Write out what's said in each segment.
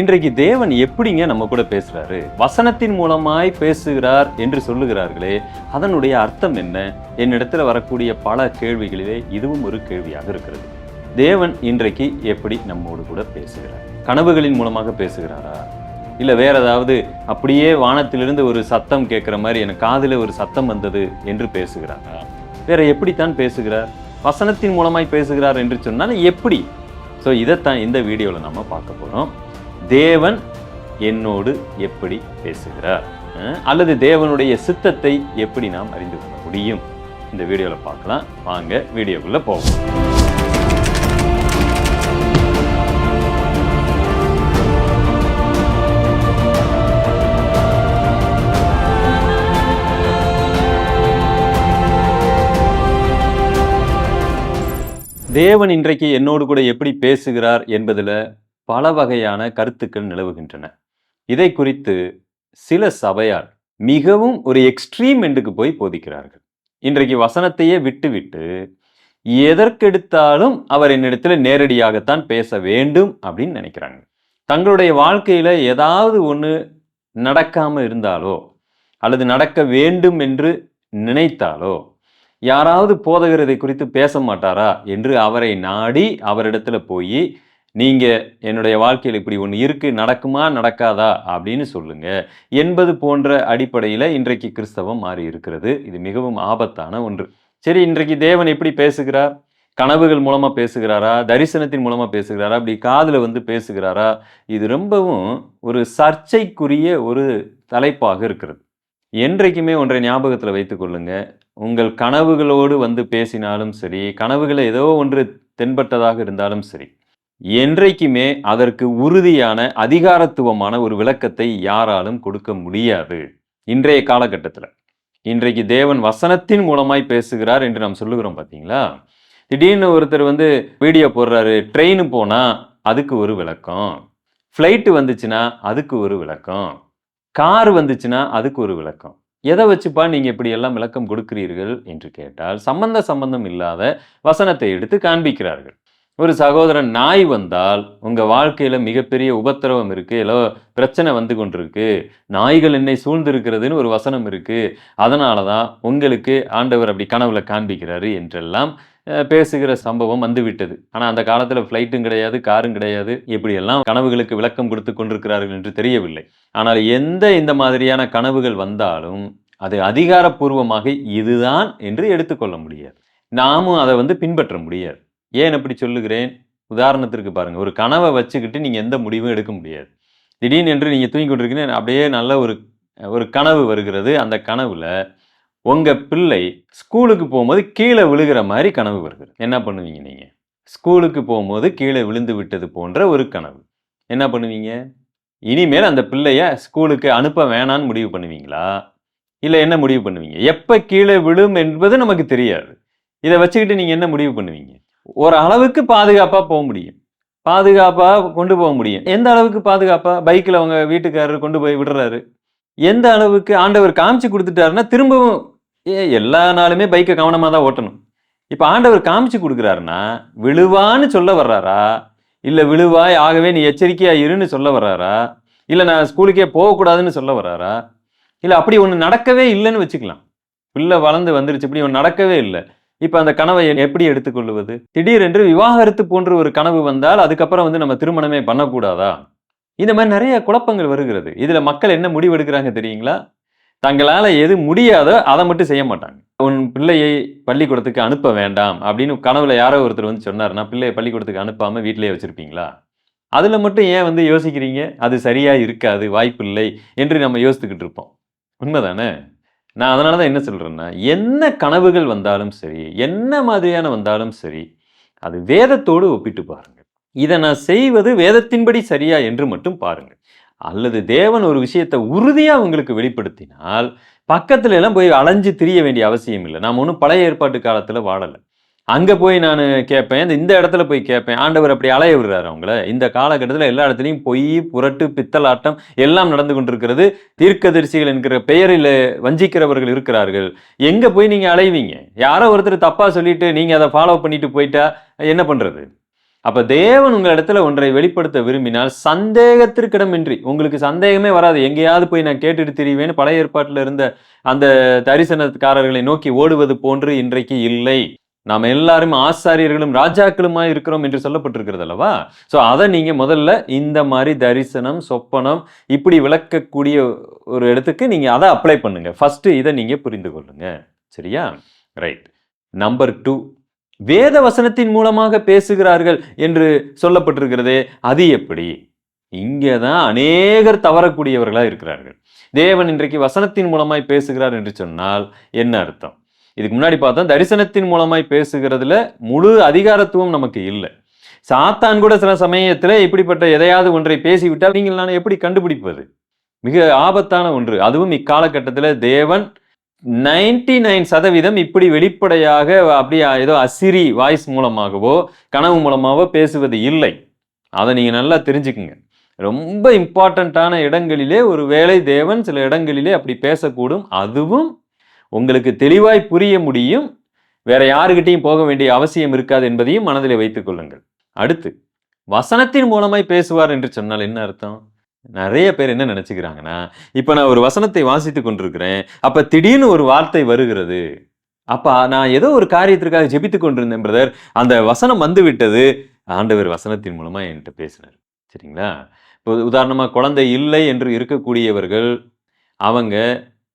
இன்றைக்கு தேவன் எப்படிங்க நம்ம கூட பேசுறாரு? வசனத்தின் மூலமாய் பேசுகிறார் என்று சொல்லுகிறார்களே அதனுடைய அர்த்தம் என்ன? என்னிடத்தில் வரக்கூடிய பல கேள்விகளிலே இதுவும் ஒரு கேள்வியாக இருக்கிறது. தேவன் இன்றைக்கு எப்படி நம்மோடு கூட பேசுகிறார்? கனவுகளின் மூலமாக பேசுகிறாரா? இல்லை வேற ஏதாவது அப்படியே வானத்திலிருந்து ஒரு சத்தம் கேட்குற மாதிரி எனக்கு காதில் ஒரு சத்தம் வந்தது என்று பேசுகிறாரா? வேற எப்படித்தான் பேசுகிறார்? வசனத்தின் மூலமாய் பேசுகிறார் என்று சொன்னால் எப்படி? ஸோ இதைத்தான் இந்த வீடியோவில் நம்ம பார்க்க போகிறோம் தேவன் என்னோடு எப்படி பேசுகிறார்? அல்லது தேவனுடைய சித்தத்தை எப்படி நாம் அறிந்து கொள்ள முடியும்? இந்த வீடியோவில் பார்க்கலாம். வாங்க வீடியோக்குள்ளே போவோம். தேவன் இன்றைக்கு என்னோடு கூட எப்படி பேசுகிறார் என்பதில் பல வகையான கருத்துக்கள் நிலவுகின்றன. இதை குறித்து சில சபையார் மிகவும் ஒரு எக்ஸ்ட்ரீம் எண்டுக்கு போய் போதிக்கிறார்கள். இன்றைக்கு வசனத்தையே விட்டுவிட்டு எதற்கெடுத்தாலும் அவர் என்னிடத்துல நேரடியாகத்தான் பேச வேண்டும் அப்படின்னு நினைக்கிறாங்க. தங்களுடைய வாழ்க்கையில ஏதாவது ஒன்று நடக்காம இருந்தாலோ அல்லது நடக்க வேண்டும் என்று நினைத்தாலோ யாராவது போதகர் இதை குறித்து பேச மாட்டாரா என்று அவரை நாடி அவரிடத்துல போய் நீங்கள் என்னுடைய வாழ்க்கையில் இப்படி ஒன்று இருக்குது நடக்குமா நடக்காதா அப்படின்னு சொல்லுங்கள் என்பது போன்ற அடிப்படையில் இன்றைக்கு கிறிஸ்தவம் மாறி இருக்கிறது இது மிகவும் ஆபத்தான ஒன்று. சரி இன்றைக்கு தேவன் எப்படி பேசுகிறார்? கனவுகள் மூலமாக பேசுகிறாரா? தரிசனத்தின் மூலமாக பேசுகிறாரா? அப்படி காதில் வந்து பேசுகிறாரா? இது ரொம்பவும் ஒரு சர்ச்சைக்குரிய ஒரு தலைப்பாக இருக்கிறது. என்றைக்குமே ஒன்றை ஞாபகத்தில் வைத்துக்கொள்ளுங்க உங்கள் கனவுகளோடு வந்து பேசினாலும் சரி கனவுகளை ஏதோ ஒன்று தென்பட்டதாக இருந்தாலும் சரி என்றைக்குமே அதற்கு உறுதியான அதிகாரத்துவமான ஒரு விளக்கத்தை யாராலும் கொடுக்க முடியாது. இன்றைய காலகட்டத்தில். இன்றைக்கு தேவன் வசனத்தின் மூலமாய் பேசுகிறார் என்று நாம் சொல்லுகிறோம் பார்த்தீங்களா திடீர்னு ஒருத்தர் வந்து வீடியோ போடுறாரு ட்ரெயின் போனால் அதுக்கு ஒரு விளக்கம். ஃப்ளைட்டு வந்துச்சுன்னா அதுக்கு ஒரு விளக்கம். கார் வந்துச்சுன்னா அதுக்கு ஒரு விளக்கம். எதை வச்சுப்பா நீங்கள் இப்படி எல்லாம் விளக்கம் கொடுக்கிறீர்கள்? என்று கேட்டால் சம்பந்த சம்பந்தம் இல்லாத வசனத்தை எடுத்து காண்பிக்கிறார்கள். ஒரு சகோதரன் நாய் வந்தால் உங்கள் வாழ்க்கையில் மிகப்பெரிய உபத்திரவம் இருக்குது ஏதோ பிரச்சனை வந்து கொண்டிருக்கு நாய்கள் என்னை சூழ்ந்திருக்கிறதுன்னு ஒரு வசனம் இருக்குது அதனால தான் உங்களுக்கு ஆண்டவர் அப்படி கனவுல காண்பிக்கிறாரு என்றெல்லாம் பேசுகிற சம்பவம் வந்துவிட்டது ஆனால் அந்த காலத்தில் ஃப்ளைட்டும் கிடையாது காரும் கிடையாது இப்படியெல்லாம் கனவுகளுக்கு விளக்கம் கொடுத்து கொண்டிருக்கிறார்கள் என்று தெரியவில்லை. ஆனால் எந்த இந்த மாதிரியான கனவுகள் வந்தாலும் அது அதிகாரப்பூர்வமாக இதுதான் என்று எடுத்துக்கொள்ள முடியாது. நாமும் அதை வந்து பின்பற்ற முடியாது. ஏன் அப்படி சொல்லுகிறேன்? உதாரணத்திற்கு பாருங்கள் ஒரு கனவை வச்சுக்கிட்டு நீங்கள் எந்த முடிவும் எடுக்க முடியாது. திடீர்னு என்று நீங்கள் தூங்கி கொண்டிருக்கீங்க அப்படியே நல்ல ஒரு ஒரு கனவு வருகிறது. அந்த கனவில் உங்கள் பிள்ளை ஸ்கூலுக்கு போகும்போது கீழே விழுகிற மாதிரி கனவு வருகிறது. என்ன பண்ணுவீங்க நீங்கள் ஸ்கூலுக்கு போகும்போது கீழே விழுந்து விட்டது போன்ற ஒரு கனவு. என்ன பண்ணுவீங்க? இனிமேல் அந்த பிள்ளைய ஸ்கூலுக்கு அனுப்ப வேணான்னு முடிவு பண்ணுவீங்களா? இல்லை என்ன முடிவு பண்ணுவீங்க? எப்போ கீழே விழும் என்பது நமக்கு தெரியாது. இதை வச்சுக்கிட்டு நீங்கள் என்ன முடிவு பண்ணுவீங்க? ஒரு அளவுக்கு பாதுகாப்பாக போக முடியும். பாதுகாப்பாக கொண்டு போக முடியும். எந்த அளவுக்கு பாதுகாப்பாக பைக்கில் அவங்க வீட்டுக்காரர் கொண்டு போய் விடுறாரு. எந்த அளவுக்கு ஆண்டவர் காமிச்சு கொடுத்துட்டாருன்னா திரும்பவும் ஏ எல்லா நாளுமே பைக்கை கவனமாக தான் ஓட்டணும். இப்போ ஆண்டவர் காமிச்சு கொடுக்குறாருன்னா விழுவான்னு சொல்ல வர்றாரா? இல்லை விழுவாய் ஆகவே நீ எச்சரிக்கையாக இருன்னு சொல்ல வர்றாரா? இல்லை நான் ஸ்கூலுக்கே போகக்கூடாதுன்னு சொல்ல வர்றாரா? இல்லை அப்படி ஒன்று நடக்கவே இல்லைன்னு வச்சுக்கலாம். பிள்ளை வளர்ந்து வந்துருச்சு இப்படி ஒன்று நடக்கவே இல்லை. இப்போ அந்த கனவை எப்படி எடுத்துக்கொள்வது? திடீரென்று விவாகரத்து போன்ற ஒரு கனவு வந்தால் அதுக்கப்புறம் வந்து நம்ம திருமணமே பண்ணக்கூடாதா? இந்த மாதிரி நிறைய குழப்பங்கள் வருகிறது. இதில் மக்கள் என்ன முடிவெடுக்கிறாங்க தெரியுங்களா? தங்களால் எது முடியாதோ அதை மட்டும் செய்ய மாட்டாங்க. உன் பிள்ளையை பள்ளிக்கூடத்துக்கு அனுப்ப வேண்டாம் அப்படின்னு கனவுல யாரோ ஒருத்தர் வந்து சொன்னாருன்னா பிள்ளையை பள்ளிக்கூடத்துக்கு அனுப்பாமல் வீட்டிலேயே வச்சுருப்பீங்களா? அதில் மட்டும் ஏன் வந்து யோசிக்கிறீங்க? அது சரியாக இருக்காது வாய்ப்பில்லை என்று நம்ம யோசித்துக்கிட்டு இருப்போம். உண்மைதானே? நான் அதனால தான் என்ன சொல்கிறேன்னா என்ன கனவுகள் வந்தாலும் சரி என்ன மாதிரியான வந்தாலும் சரி அது வேதத்தோடு ஒப்பிட்டு பாருங்கள். இதை நான் செய்வது வேதத்தின்படி சரியா என்று மட்டும் பாருங்கள். அல்லது தேவன் ஒரு விஷயத்தை உறுதியாக உங்களுக்கு வெளிப்படுத்தினால் பக்கத்துல எல்லாம் போய் அலைஞ்சு திரிய வேண்டிய அவசியம் இல்லை. நாம் ஒன்றும் பழைய ஏற்பாட்டு காலத்தில் வாழலை. அங்கே போய் நான் கேட்பேன் இந்த- இந்த இடத்துல போய் கேட்பேன் ஆண்டவர் அப்படி அலைய விடுறாரு அவங்கள. இந்த காலகட்டத்தில் எல்லா இடத்துலையும் பொய் புரட்டு பித்தலாட்டம் எல்லாம் நடந்து கொண்டிருக்கிறது. தீர்க்கதரிசிகள் என்கிற பெயரில் வஞ்சிக்கிறவர்கள் இருக்கிறார்கள். எங்கே போய் நீங்கள் அலைவீங்க? யாரோ ஒருத்தர் தப்பாக சொல்லிட்டு நீங்கள் அதை ஃபாலோ பண்ணிட்டு போயிட்டா என்ன பண்ணுறது அப்போ தேவன் உங்கள் இடத்துல ஒன்றை வெளிப்படுத்த விரும்பினால் சந்தேகத்திற்கிடமின்றி உங்களுக்கு சந்தேகமே வராது. எங்கேயாவது போய் நான் கேட்டுட்டு திரிவேன்னு பழைய ஏற்பாட்டில் இருந்த அந்த தரிசனக்காரர்களை நோக்கி ஓடுவது போன்று இன்றைக்கு இல்லை. நாம் எல்லாரும் ஆசாரியர்களும் ராஜாக்களுமாய் இருக்கிறோம் என்று சொல்லப்பட்டிருக்கிறது அல்லவா? ஸோ அதை நீங்கள் முதல்ல இந்த மாதிரி தரிசனம் சொப்பனம் இப்படி விளக்கக்கூடிய ஒரு இடத்துக்கு நீங்கள் அதை அப்ளை பண்ணுங்க. ஃபஸ்ட்டு இதை நீங்கள் புரிந்து கொள்ளுங்க. சரியா? ரைட் நம்பர் டூ வேத வசனத்தின் மூலமாக பேசுகிறார்கள் என்று சொல்லப்பட்டிருக்கிறதே அது எப்படி? இங்கே தான் அநேகர் தவறக்கூடியவர்களாக இருக்கிறார்கள். தேவன் இன்றைக்கு வசனத்தின் மூலமாய் பேசுகிறார் என்று சொன்னால் என்ன அர்த்தம்? இதுக்கு முன்னாடி பார்த்தா தரிசனத்தின் மூலமாய் பேசுகிறதுல முழு அதிகாரத்துவம் நமக்கு இல்லை. சாத்தான் கூட சில சமயத்தில் இப்படிப்பட்ட எதையாவது ஒன்றை பேசிவிட்டால் நீங்கள் நான் எப்படி கண்டுபிடிப்பது? மிக ஆபத்தான ஒன்று. அதுவும் இக்காலகட்டத்தில் தேவன் நைன்டி நைன் சதவீதம் இப்படி வெளிப்படையாக அப்படி ஏதோ அசிரி வாய்ஸ் மூலமாகவோ கனவு மூலமாகவோ பேசுவது இல்லை. அதை நீங்கள் நல்லா தெரிஞ்சுக்குங்க. ரொம்ப இம்பார்ட்டண்ட்டான இடங்களிலே ஒரு வேலை தேவன் சில இடங்களிலே அப்படி பேசக்கூடும். அதுவும் உங்களுக்கு தெளிவாய் புரிய முடியும். வேற யாருக்கிட்டையும் போக வேண்டிய அவசியம் இருக்காது என்பதையும் மனதில் வைத்துக் கொள்ளுங்கள். அடுத்து வசனத்தின் மூலமாய் பேசுவார் என்று சொன்னால் என்ன அர்த்தம்? நிறைய பேர் என்ன நினைச்சுக்கிறாங்கன்னா இப்போ நான் ஒரு வசனத்தை வாசித்து கொண்டிருக்கிறேன் அப்போ திடீர்னு ஒரு வார்த்தை வருகிறது. அப்பா நான் ஏதோ ஒரு காரியத்திற்காக ஜெபித்து கொண்டிருந்தேன் பிரதர். அந்த வசனம் வந்து விட்டது ஆண்டவர் வசனத்தின் மூலமாக என்கிட்ட பேசினார். சரிங்களா? இப்போ உதாரணமாக குழந்தை இல்லை என்று இருக்கக்கூடியவர்கள் அவங்க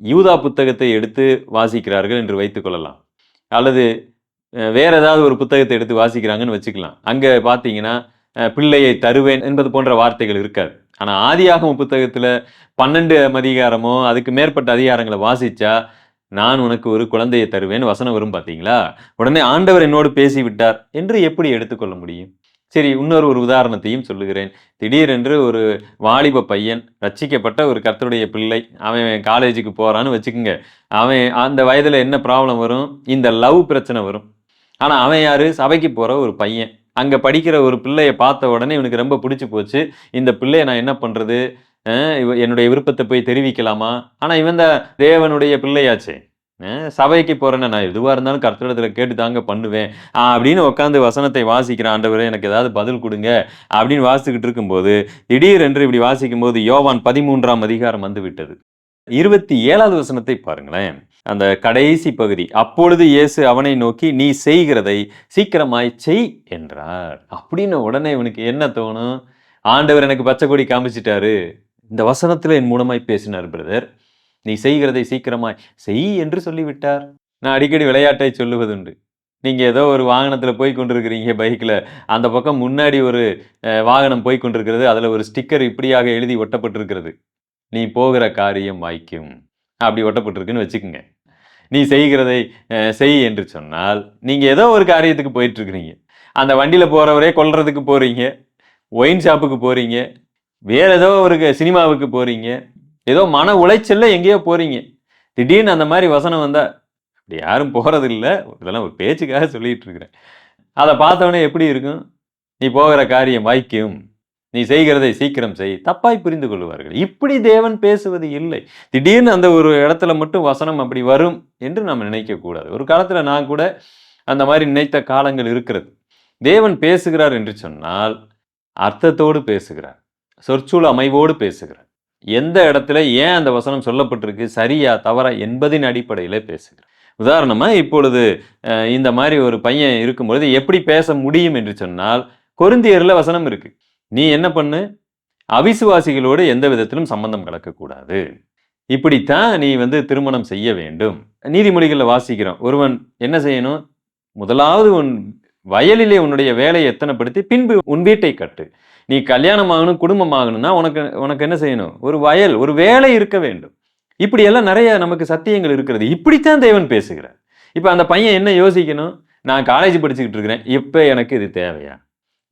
யூதா புத்தகத்தை எடுத்து வாசிக்கிறார்கள் என்று வைத்துக்கொள்ளலாம் அல்லது வேறு வேற ஏதாவது ஒரு புத்தகத்தை எடுத்து வாசிக்கிறாங்கன்னு வச்சுக்கலாம். அங்கே பார்த்தீங்கன்னா பிள்ளையை தருவேன் என்பது போன்ற வார்த்தைகள் இருக்காது. ஆனால் ஆதியாகம புத்தகத்தில் பன்னெண்டு அதிகாரமோ அதுக்கு மேற்பட்ட அதிகாரங்களை வாசித்தா நான் உனக்கு ஒரு குழந்தையை தருவேன் வசனம் வரும் பார்த்தீங்களா உடனே ஆண்டவர் என்னோடு பேசிவிட்டார் என்று எப்படி எடுத்துக்கொள்ள முடியும்? சரி இன்னொரு ஒரு உதாரணத்தையும் சொல்லுகிறேன். திடீரென்று ஒரு வாலிப பையன் ரட்சிக்கப்பட்ட ஒரு கர்த்தருடைய பிள்ளை அவன் காலேஜுக்கு போகிறான்னு வச்சுக்கோங்க. அவன் அந்த வயதில் என்ன ப்ராப்ளம் வரும்? இந்த லவ் பிரச்சனை வரும். ஆனால் அவன் யார்? சபைக்கு போகிற ஒரு பையன். அங்கே படிக்கிற ஒரு பிள்ளையை பார்த்த உடனே இவனுக்கு ரொம்ப பிடிச்சி போச்சு. இந்த பிள்ளையை நான் என்ன பண்ணுறது இவ- என்னுடைய விருப்பத்தை போய் தெரிவிக்கலாமா? ஆனால் இவன் தான் தேவனுடைய பிள்ளையாச்சே. சபைக்கு போறேன்னா நான் எதுவாக இருந்தாலும் கர்த்தரிடத்தில் கேட்டு தாங்க பண்ணுவேன். அப்படின்னு உட்காந்து வசனத்தை வாசிக்கிற ஆண்டவரே எனக்கு ஏதாவது பதில் கொடுங்க அப்படின்னு வாசிக்கிட்டு இருக்கும்போது திடீரென்று இப்படி வாசிக்கும் போது யோவான் பதிமூன்றாம் அதிகாரம் வந்து விட்டது. இருபத்தி ஏழாவது வசனத்தை பாருங்களேன். அந்த கடைசி பகுதி அப்பொழுது இயேசு அவனை நோக்கி நீ செய்கிறதை சீக்கிரமாய் செய் என்றார். அப்படின்னு உடனே இவனுக்கு என்ன தோணும்? ஆண்டவர் எனக்கு பச்சை கொடி காமிச்சிட்டாரு. இந்த வசனத்தில் என் மூலமாய் பேசினார் பிரதர். நீ செய்கிறதை சீக்கிரமாய் செய் என்று சொல்லிவிட்டார். நான் அடிக்கடி விளையாட்டை சொல்லுவதுண்டு. நீங்கள் ஏதோ ஒரு வாகனத்தில் போய் கொண்டிருக்கிறீங்க பைக்கில் அந்த பக்கம் முன்னாடி ஒரு வாகனம் போய் கொண்டிருக்கிறது. அதில் ஒரு ஸ்டிக்கர் இப்படியாக எழுதி ஒட்டப்பட்டிருக்கிறது. நீ போகிற காரியம் வாய்க்கும். அப்படி ஒட்டப்பட்டிருக்குன்னு வச்சுக்கோங்க. நீ செய்கிறதை செய் என்று சொன்னால் நீங்கள் ஏதோ ஒரு காரியத்துக்கு போயிட்டுருக்குறீங்க. அந்த வண்டியில் போகிறவரே கொல்றதுக்கு போகிறீங்க ஒயின் ஷாப்புக்கு போகிறீங்க வேறு ஏதோ ஒரு சினிமாவுக்கு போகிறீங்க ஏதோ மன உளைச்சல்ல எங்கேயோ போறீங்க. திடீர்னு அந்த மாதிரி வசனம் வந்தா அப்படி யாரும் போறது இல்லை இதெல்லாம் ஒரு பேச்சுக்காக சொல்லிட்டு இருக்கிறேன் அதை பார்த்தவொடனே எப்படி இருக்கும்? நீ போகிற காரியம் வாய்க்கும். நீ செய்கிறதை சீக்கிரம் செய். தப்பாய் புரிந்து கொள்வார்கள். இப்படி தேவன் பேசுவது இல்லை. திடீர்னு அந்த ஒரு இடத்துல மட்டும் வசனம் அப்படி வரும் என்று நாம் நினைக்கக்கூடாது ஒரு காலத்தில் நான் கூட அந்த மாதிரி நினைத்த காலங்கள் இருக்கிறது. தேவன் பேசுகிறார் என்று சொன்னால் அர்த்தத்தோடு பேசுகிறார். சொற்சூழ அமைவோடு பேசுகிறார். எந்த இடத்துல ஏன் அந்த வசனம் சொல்லப்பட்டிருக்கு சரியா தவறா என்பதின் அடிப்படையில் பேசுகிறேன் உதாரணமாக இப்பொழுது இந்த மாதிரி ஒரு பையன் இருக்கும்பொழுது எப்படி பேச முடியும் என்று சொன்னால் கொருந்தியரில் வசனம் இருக்கு. நீ என்ன பண்ணு? அவிசுவாசிகளோடு எந்த விதத்திலும் சம்பந்தம் கலக்கக்கூடாது. இப்படித்தான் நீ வந்து திருமணம் செய்ய வேண்டும். நீதிமொழிகளில் வாசிக்கிறோம் ஒருவன் என்ன செய்யணும்? முதலாவது உன் வயலிலே உன்னுடைய வேலையை எத்தனைப்படுத்தி பின்பு உன் வீட்டை கட்டு. நீ கல்யாணம் ஆகணும் குடும்பம் ஆகணும்னா உனக்கு உனக்கு என்ன செய்யணும்? ஒரு வயல் ஒரு வேலை இருக்க வேண்டும். இப்படி எல்லாம் நிறைய நமக்கு சத்தியங்கள் இருக்கிறது. இப்படித்தான் தேவன் பேசுகிறார். இப்போ அந்த பையன் என்ன யோசிக்கணும்? நான் காலேஜ் படிச்சுக்கிட்டு இருக்கிறேன். இப்போ எனக்கு இது தேவையா?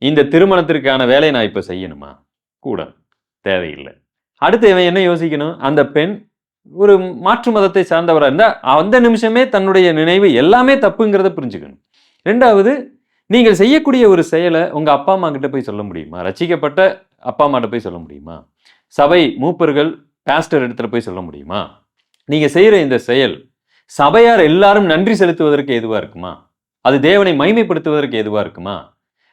இந்த திருமணத்திற்கான வேலையை நான் இப்போ செய்யணுமா? கூட தேவையில்லை. அடுத்து இவன் என்ன யோசிக்கணும்? அந்த பெண் ஒரு மாற்று மதத்தை சார்ந்தவராக இருந்தால் அந்த நிமிஷமே தன்னுடைய நினைவு எல்லாமே தப்புங்கிறத புரிஞ்சுக்கணும். ரெண்டாவது நீங்கள் செய்யக்கூடிய ஒரு செயலை உங்கள் அப்பா அம்மா கிட்ட போய் சொல்ல முடியுமா? ரசிக்கப்பட்ட அப்பா அம்மாட்ட போய் சொல்ல முடியுமா? சபை மூப்பர்கள் பாஸ்டர் இடத்துல போய் சொல்ல முடியுமா? நீங்கள் செய்கிற இந்த செயல் சபையார் எல்லாரும் நன்றி செலுத்துவதற்கு எதுவாக இருக்குமா? அது தேவனை மைமைப்படுத்துவதற்கு எதுவாக இருக்குமா?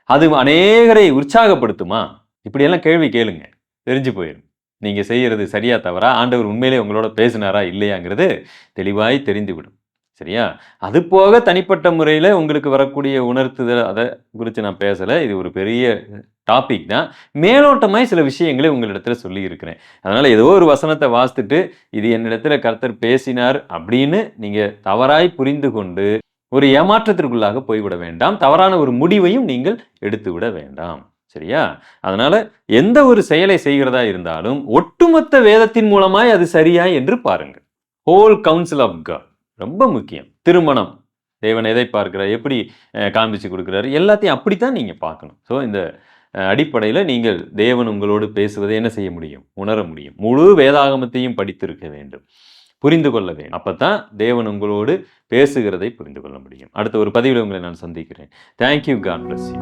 அது அநேகரை உற்சாகப்படுத்துமா? இப்படியெல்லாம் கேள்வி கேளுங்க. தெரிஞ்சு போயிடும் நீங்கள் செய்கிறது சரியா தவறா? ஆண்டவர் உண்மையிலே உங்களோட பேசினாரா இல்லையாங்கிறது தெளிவாய் தெரிந்துவிடும். சரியா? அது போக தனிப்பட்ட முறையில் உங்களுக்கு வரக்கூடிய உணர்த்துதல் அதை குறித்து நான் பேசலை. இது ஒரு பெரிய டாபிக் தான். மேலோட்டமாய் சில விஷயங்களை உங்களிடத்துல சொல்லி இருக்கிறேன் அதனால் ஏதோ ஒரு வசனத்தை வாசித்துட்டு இது என்னிடத்துல கர்த்தர் பேசினார் அப்படின்னு நீங்கள் தவறாய் புரிந்து கொண்டு ஒரு ஏமாற்றத்திற்குள்ளாக போய்விட வேண்டாம். தவறான ஒரு முடிவையும் நீங்கள் எடுத்து விட வேண்டாம். சரியா? அதனால் எந்த ஒரு செயலை செய்கிறதா இருந்தாலும் ஒட்டுமொத்த வேதத்தின் மூலமாய் அது சரியா என்று பாருங்கள். ஹோல் கவுன்சில் ஆஃப் காட் ரொம்ப முக்கியம். திருமணம். தேவன் எதை பார்க்கிறார்? எப்படி காண்பிச்சு கொடுக்குறாரு? எல்லாத்தையும் அப்படித்தான் நீங்கள் பார்க்கணும். ஸோ இந்த அடிப்படையில் நீங்கள் தேவன் உங்களோடு பேசுவதை என்ன செய்ய முடியும்? உணர முடியும். முழு வேதாகமத்தையும் படித்திருக்க வேண்டும். புரிந்து கொள்ள வேண்டும். அப்பதான் தேவன் உங்களோடு பேசுகிறதை புரிந்து கொள்ள முடியும். அடுத்த ஒரு பதிவில் உங்களை நான் சந்திக்கிறேன். Thank you God bless you